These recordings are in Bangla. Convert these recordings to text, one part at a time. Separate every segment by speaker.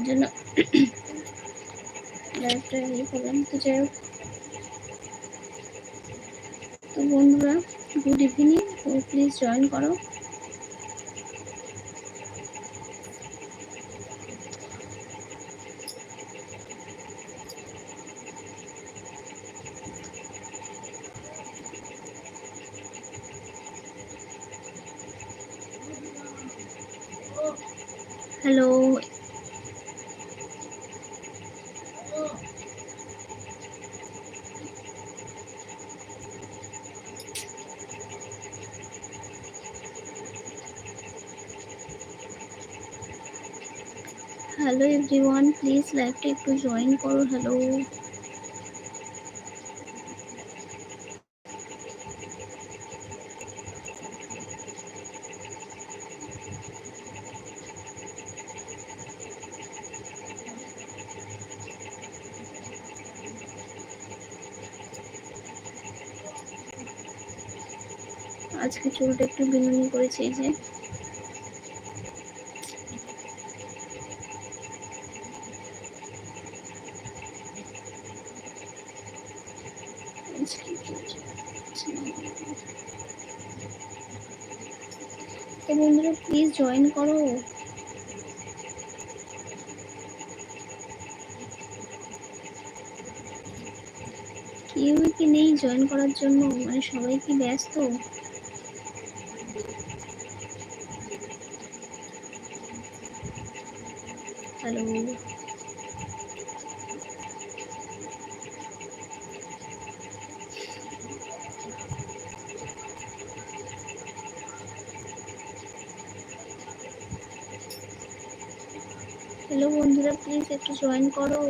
Speaker 1: তার জন্য করলাম। তো হোক। তো বন্ধুরা গুড ইভিনিং। প্লিজ জয়েন করো হ্যালো হ্যালো এভরিওয়ান প্লিজ লাইভটা একটু জয়েন করো হ্যালো আজকে চুলটা একটু বিনুনি করেছি এই যে তো বন্ধুরা প্লিজ জয়েন করো। কেউ কি নেই জয়েন করার জন্য মানে সবাই কি ব্যস্ত? হ্যালো বন্ধুরা প্লিজ একটু জয়েন করো।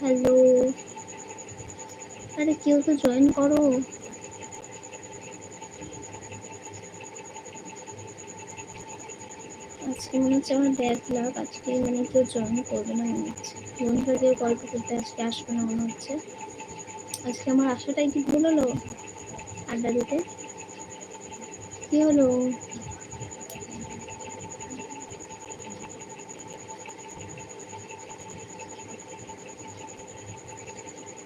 Speaker 1: হ্যালো আরে কেউ তো জয়েন করো। আজকে মনে হচ্ছে আমার ব্যাগ লাগ আজকে মানে কেউ জয়েন করবে না মনে হচ্ছে। বন্ধুরা কেউ গল্প করতে আজকে আসবে না মনে হচ্ছে। আজকে আমার আশাটাই কি ভুল হলো আড্ডা দিতে? কি হলো?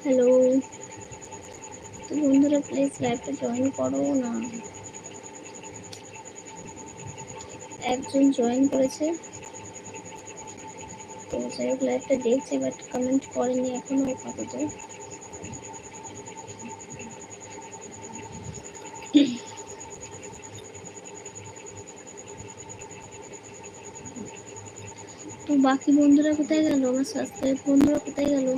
Speaker 1: হ্যালো? তো বন্ধুরা প্লিজ লাইভটা জয়েন করো না। একজন জয়েন করেছে। তো যাই হোক লাইভটা দেখছে বাট কমেন্ট করেনি এখনও আপাতত। বাকি বন্ধুরা কোথায় গেল? আমার সাবস্ক্রাইব বন্ধুরা কোথায় গেল?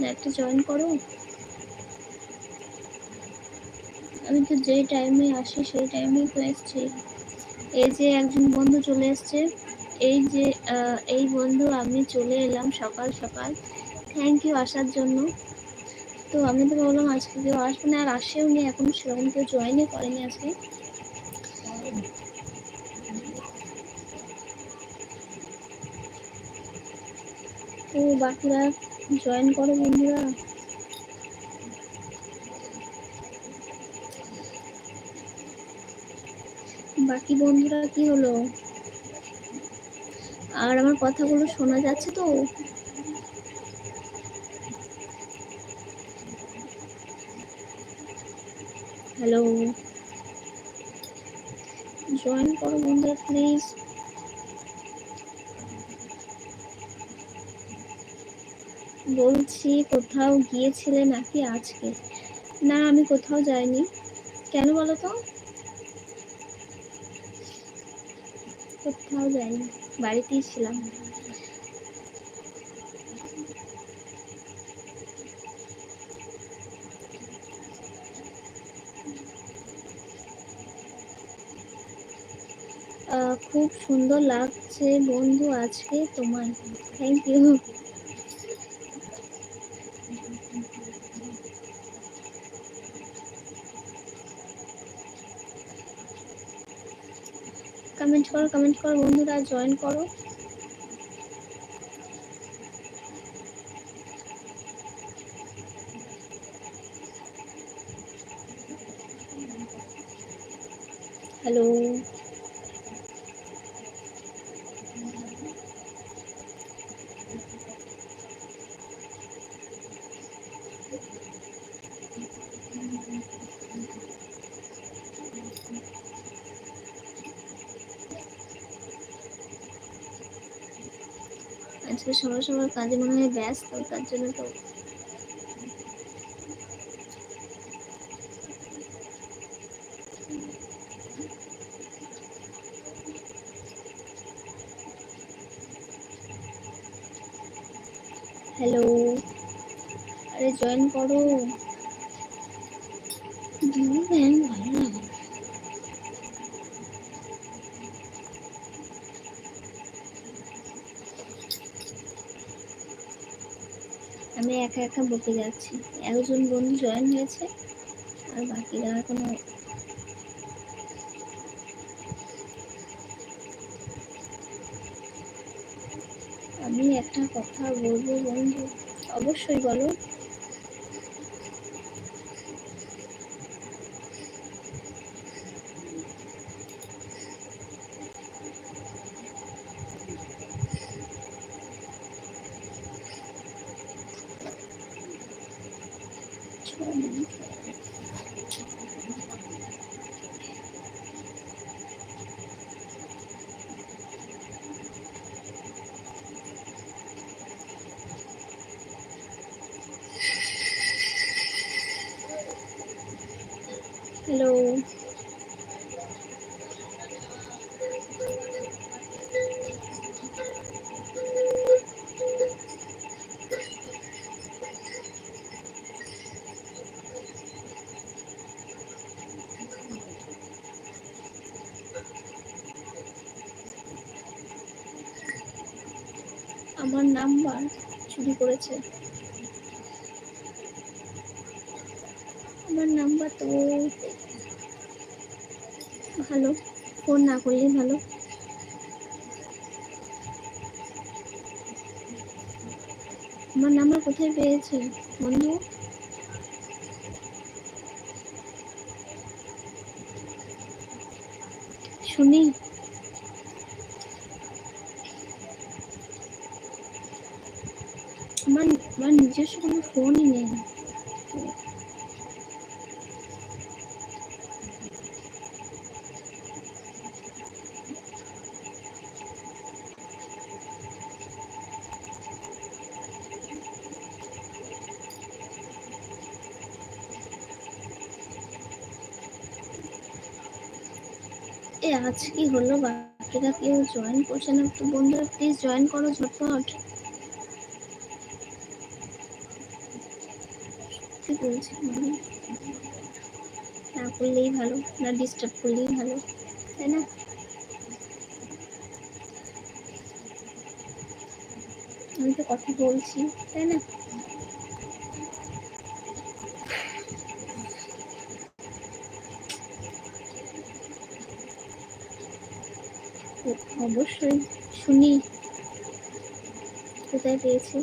Speaker 1: লাইভটা জয়েন করো। আমি তো যে টাইমে আসি, সেই টাইমেই তো এসছি। এই যে একজন বন্ধু চলে এসছে। এই যে এই বন্ধু, আমি চলে এলাম সকাল সকাল। থ্যাংক ইউ আসার জন্য। তো আমি তো বললাম আজকে কেউ আসবে না, আর আসেও নি, এখন সেরকম কেউ জয়েনই করেনি আজকে। তো বাকিরা জয়েন করো বন্ধুরা। বাকি বন্ধুরা কি হলো? আর আমার কথাগুলো শোনা যাচ্ছে তো? হ্যালো জয়েন করো বন্ধুরা প্লিজ বলছি কোথাও গিয়েছিলে নাকি আজকে? না, আমি কোথাও যাইনি। কেন বলো তো? কোথাও যাইনি। বাড়িতেই ছিলাম। খুব সুন্দর লাগছে বন্ধু আজকে তোমার থ্যাংক ইউ করো কমেন্ট করো বন্ধুরা জয়েন করো। হ্যালো আজকে সময় সবার কাজে মনে হয় ব্যস্ত তার জন্য তো হ্যালো আরে জয়েন করো ব্যাং ভালো লাগে আমি একা একা বকে যাচ্ছি। একজন বন্ধু জয়েন হয়েছে, আর বাকিরা কোনো আমি একটা কথা বলব বন্ধু? অবশ্যই বলো। হ্যালো। আমার নাম্বার চুরি করেছে আমার নাম্বার তো ভালো ফোন না করলেই ভালো। আমার নাম্বার কোথায় পেয়েছে, বন্ধু? শুনি। আমার আমার নিজস্ব কোনো ফোনই নেই। আজ কি হলো বাকিরা কেউ জয়েন করছে না তো বন্ধুরা প্লিজ জয়েন করো ঝটপট। কি বলছি? না করলেই ভালো, না ডিস্টার্ব করলেই ভালো, তাই না? আমি তো কথা বলছি, তাই না? অবশ্যই, শুনি। কোথায় পেয়েছি?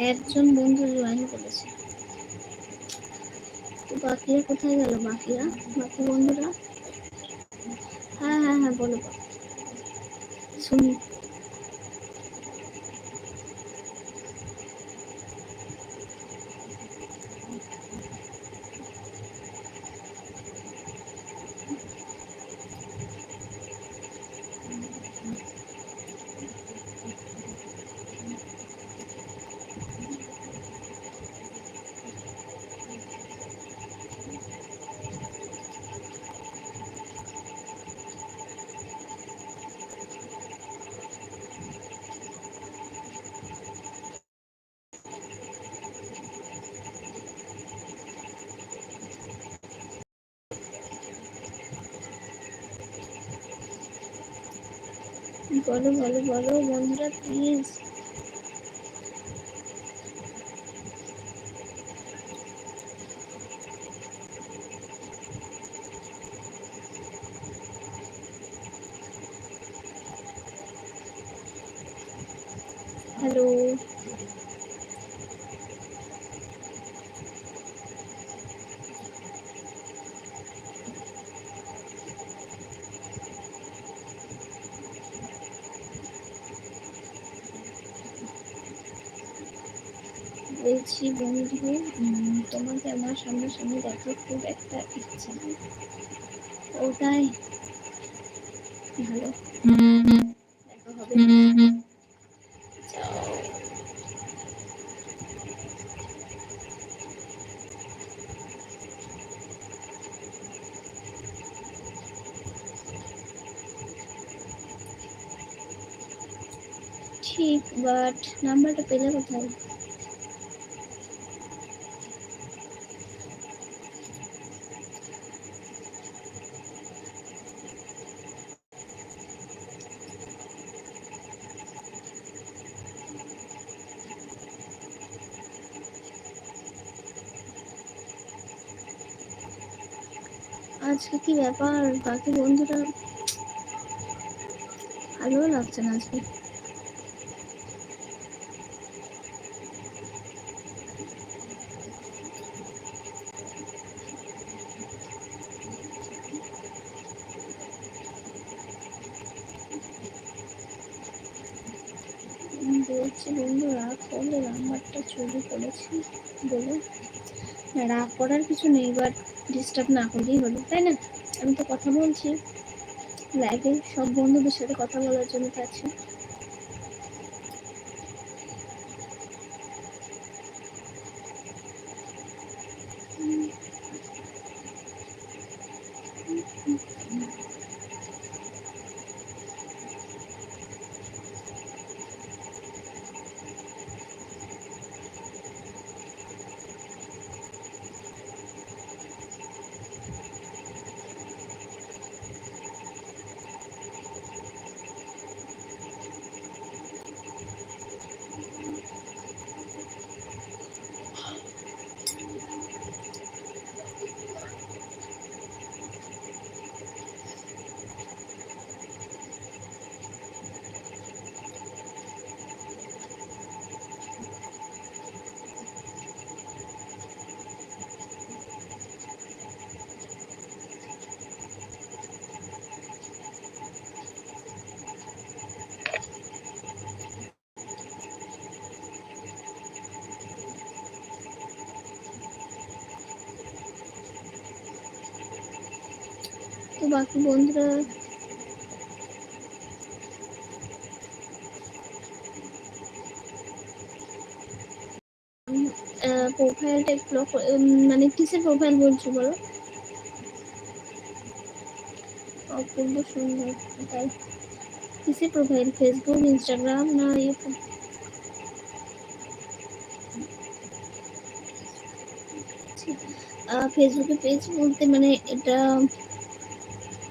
Speaker 1: একজন বন্ধু জয়েন করেছে। তো বাকিরা কোথায় গেল? বাকিরা? বাকি বন্ধুরা? হ্যাঁ হ্যাঁ হ্যাঁ বলো। শুনি। বলো বলো বলো বন্ধুরা প্লিজ हेलो বন্ধু তোমাকে আমার সামনাসামনি দেখার খুব একটা ইচ্ছা ওটাই। ভালো। দেখা হবে। ঠিক বাট নাম্বারটা পেলে কোথায়? আজকে কি ব্যাপার? বাকি বন্ধুরা ভালো লাগছে না আজকে? বলছি বন্ধু রাগ করলে নাম্বারটা চুরি করেছি বলে। রাগ করার কিছু নেই বাট ডিস্টার্ব না করলেই হলো, তাই না? আমি তো কথা বলছি। লাইভে সব বন্ধুদের সাথে কথা বলার জন্য তো আছি। বাকি বন্ধুরা। প্রোফাইলটা একটু মানে কিসের প্রোফাইল বলছো বলো? অপূর্ব সুন্দর তাই কিসের প্রোফাইল ফেসবুক ইনস্টাগ্রাম না ইউটিউব ফেসবুকে পেজ বলতে মানে এটা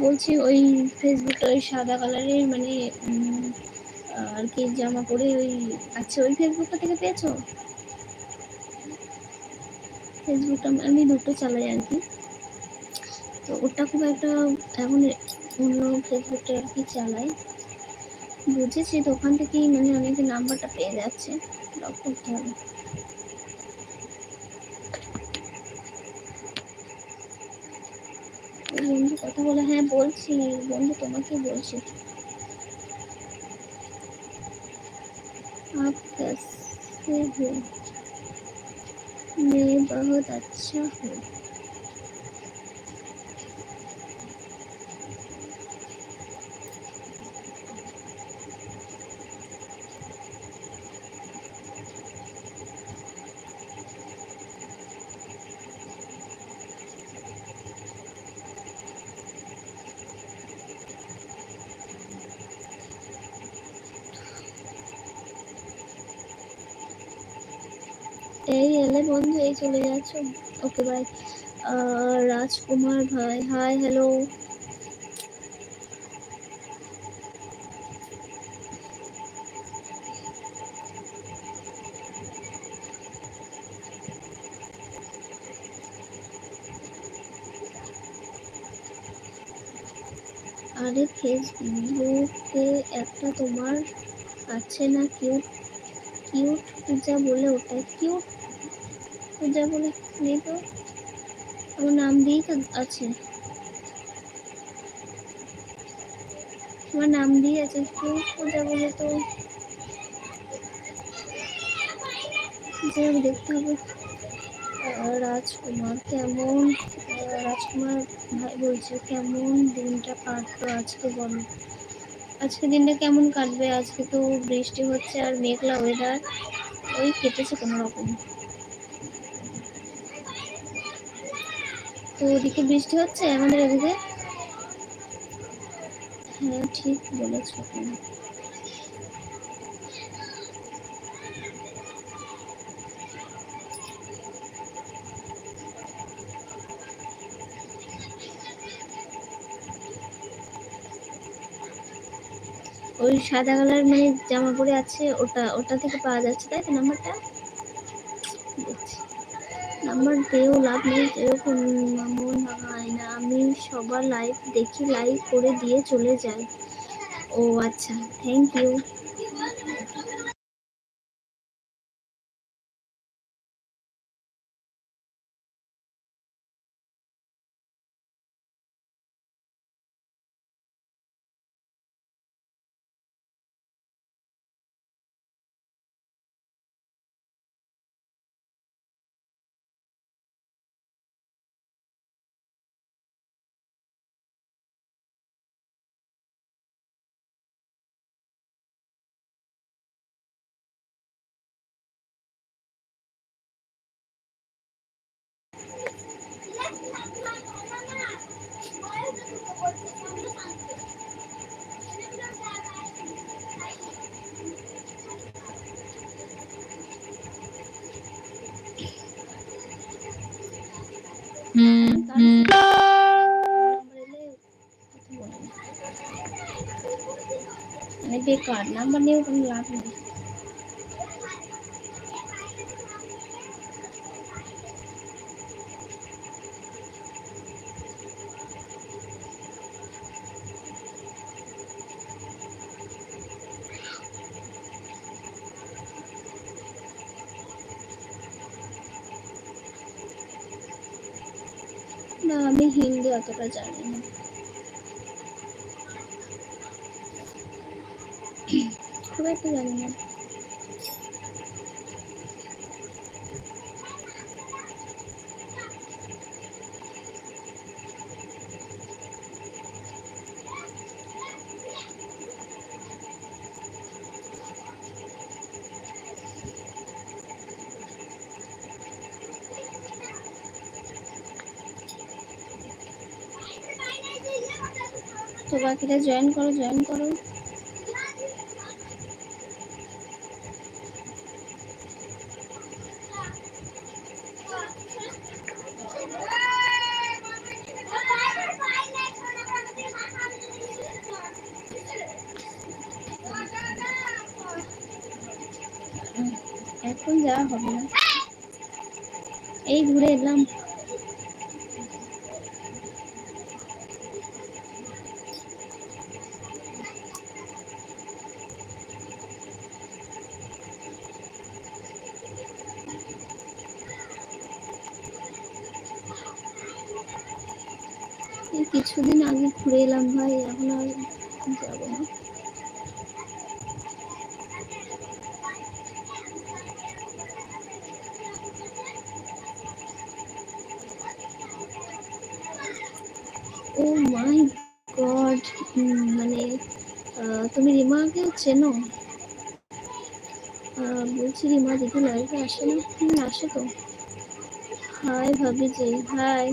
Speaker 1: বলছি ওই ফেসবুকটা ওই সাদা কালারের মানে আর কি জামা পরে ওই আচ্ছা ওই ফেসবুকটা থেকে পেয়েছ? ফেসবুকটা আমি দুটো চালাই আর কি। তো ওটা খুব একটা এখন অন্য ফেসবুকটা আর কি চালাই। বুঝেছি তো ওখান থেকেই মানে অনেকে নাম্বারটা পেয়ে যাচ্ছে। লক করতে হবে। বন্ধু কথা বলে হ্যাঁ বলছি বন্ধু তোমাকে বলছি आप कैसे हो मैं बहुत अच्छा हूँ গেলে বন্ধু, এই চলে যাচ্ছ। ওকে বাই রাজকুমার ভাই হাই হ্যালো আরে ফেসবুকে একটা তোমার আছে না কিউট কিউট পূজা বলে ওটা কিউট পূজা বলে নেই তো আমার নাম দিয়েই তো আছে। আমার নাম দিয়ে আছে। পূজা বলে তো যে দেখতে হবে। রাজকুমার কেমন? রাজকুমার ভাই বলছে, কেমন দিনটা কাটতো আজকে বলো। আজকে দিনটা কেমন কাটবে? আজকে তো বৃষ্টি হচ্ছে আর মেঘলা ওয়েদার ওই কেটেছে কোনো রকম তো ওদিকে বৃষ্টি হচ্ছে, আমাদের এদিকে? হ্যাঁ ঠিক বলেছ। ওই সাদা কালার মানে জামা পরে আছে, ওটা ওটা থেকে পাওয়া যাচ্ছে, তাই তো নাম্বারটা? দেখছি নাম্বার দেহ লাভ নেই এরকম মন হয় না। আমি সবার লাইভ দেখি লাইভ করে দিয়ে চলে যাই। ও আচ্ছা থ্যাংক ইউ মানে বেকার নাম্বার নিয়েও কোনো লাভ নেই না আমি হিন্দি অতটা জানি না খুব একটা জানি না তো বাকিটা জয়েন করো Thank you. চেনো বলছি রিমা দিদি লাইভে আসে না হুম, আসে তো? হাই ভাবি জি হাই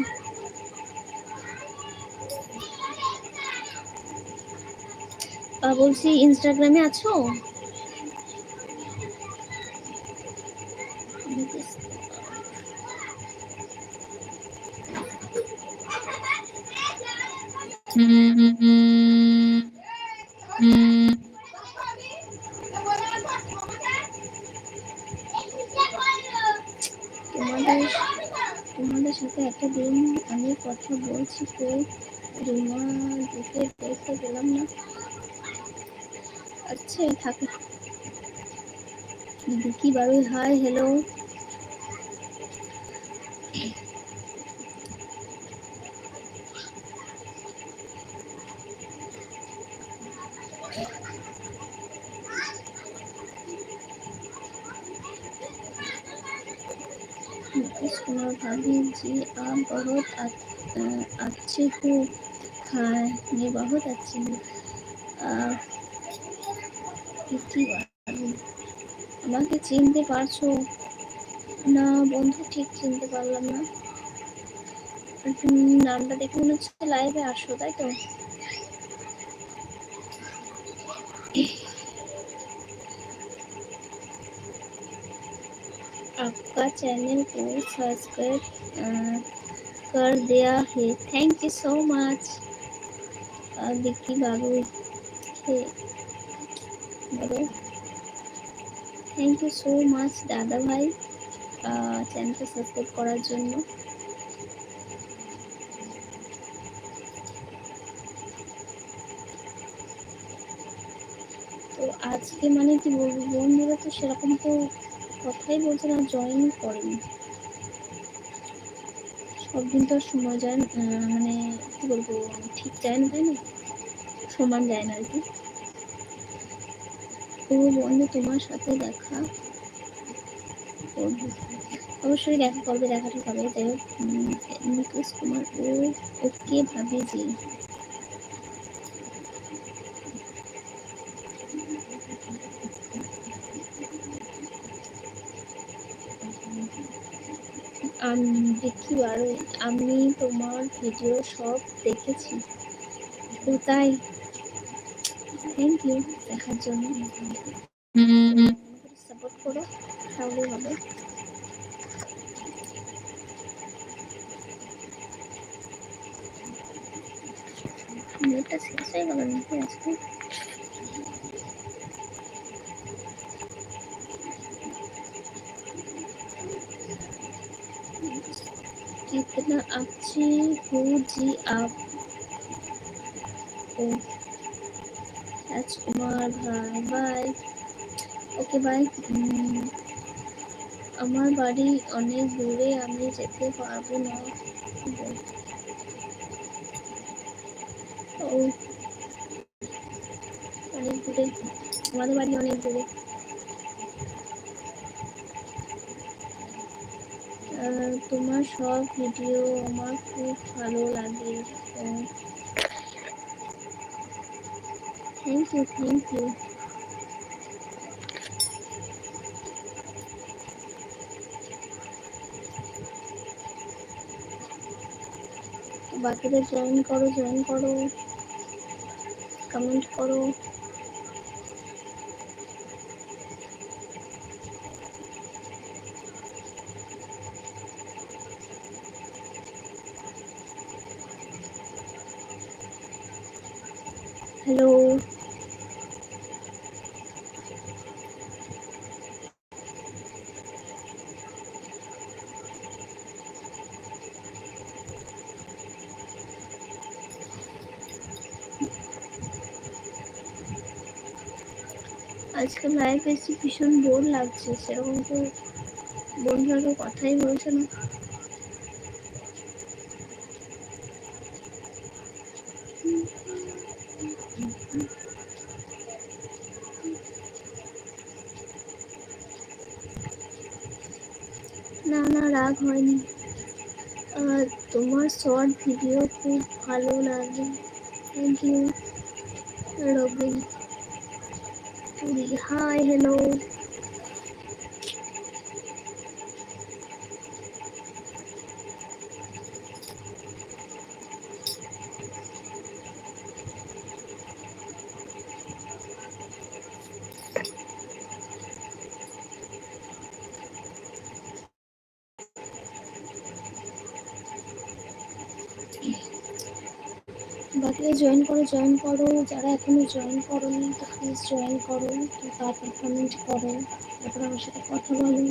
Speaker 1: বলছি ইনস্টাগ্রামে আছো? को ना। अच्छा ठाकुर। विकी बारू हाय हेलो नीतीश कुमार जी आप बहुत अच्छे अच्छे हो हाँ मैं बहुत अच्छी हूँ আহ, কি বাবু, আমাকে চিনতে পারছো না বন্ধু ঠিক চিনতে পারলাম না তুমি নামটা দেখে মনে হচ্ছে লাইভে আসো তাই তো आपका चैनल को सब्सक्राइब अ, कर दिया है thank you so much Vicky Babu hey Babu thank you so much দাদা ভাই চ্যানেলটা সাবস্ক্রাইব করার জন্য তো আজকে মানে কি বলবো বন্ধুরা তো সেরকম তো কথাই বলছে না জয়েন করেনি সব দিন তো সময় যায় মানে কি বলব, ঠিক যায় না, তাই না? সমান যায় না আর কি। ও বন্ধু, তোমার সাথে দেখা করব অবশ্যই দেখা করবে, দেখাটা হবে যাই হোক। নিকেশ কুমার, ও ওকে ভাবে জি দেখি বারো আমি তোমার ভিডিও সব দেখেছি। ও তাই থ্যাংক ইউ দেখার জন্য। সাপোর্ট করো তাহলেই হবে। নেটটা শেষ হয়ে গেল নাকি আজকে? कितना अच्छी हो जी आप ओ রাজকুমার ভাই বাই ওকে বাই আমার বাড়ি অনেক দূরে আমি যেতে পারবো না ও অনেক দূরে আমাদের বাড়ি অনেক দূরে তোমার সব ভিডিও আমার খুব ভালো লাগে থ্যাংক ইউ থ্যাংক ইউ বাকিদের জয়েন করো জয়েন করো কমেন্ট করো হ্যালো আজকে লাইভ এসে ভীষণ বোর লাগছে সেরকম তো বন্ধুরা কেউ কথাই বলছে না। না না রাগ হয়নি। আহ, তোমার শর্ট ভিডিও খুব ভালো লাগে thank you Robin hi hello বাকিরা জয়েন করো জয়েন করো। যারা এখনও জয়েন করোনি, তো প্লিজ জয়েন করো। তো তারপর কমেন্ট করো। তারপর আমার সাথে কথা বলো।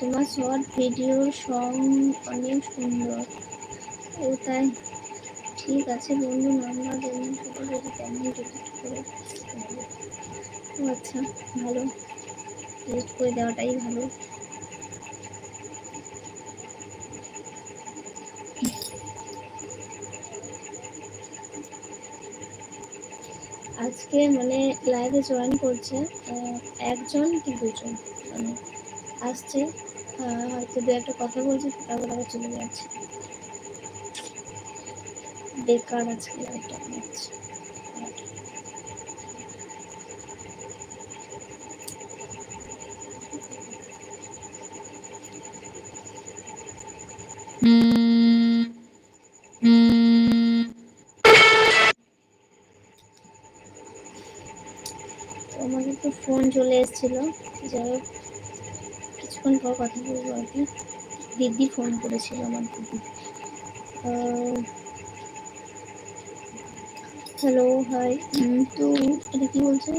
Speaker 1: তোমার শর্ট ভিডিও সং অনেক সুন্দর। ও তাই। ঠিক আছে বন্ধু, নাম্বার যদি কেমন ডিলিট করে। ও আচ্ছা ভালো। ডিলিট করে দেওয়াটাই ভালো। আজকে মানে লাইভে জয়েন করছে একজন কি দুজন? মানে আসছে হয়তো দু একটা কথা বলছে, তারপর আবার চলে যাচ্ছে। বেকার আজকে লাইভটা ফোন চলে এসেছিল। যাই হোক, কিছুক্ষণ পর কথা বলব আর কি। দিদি ফোন করেছিল আমার দিদি হ্যালো, হাই। তো এটা কি বলছে?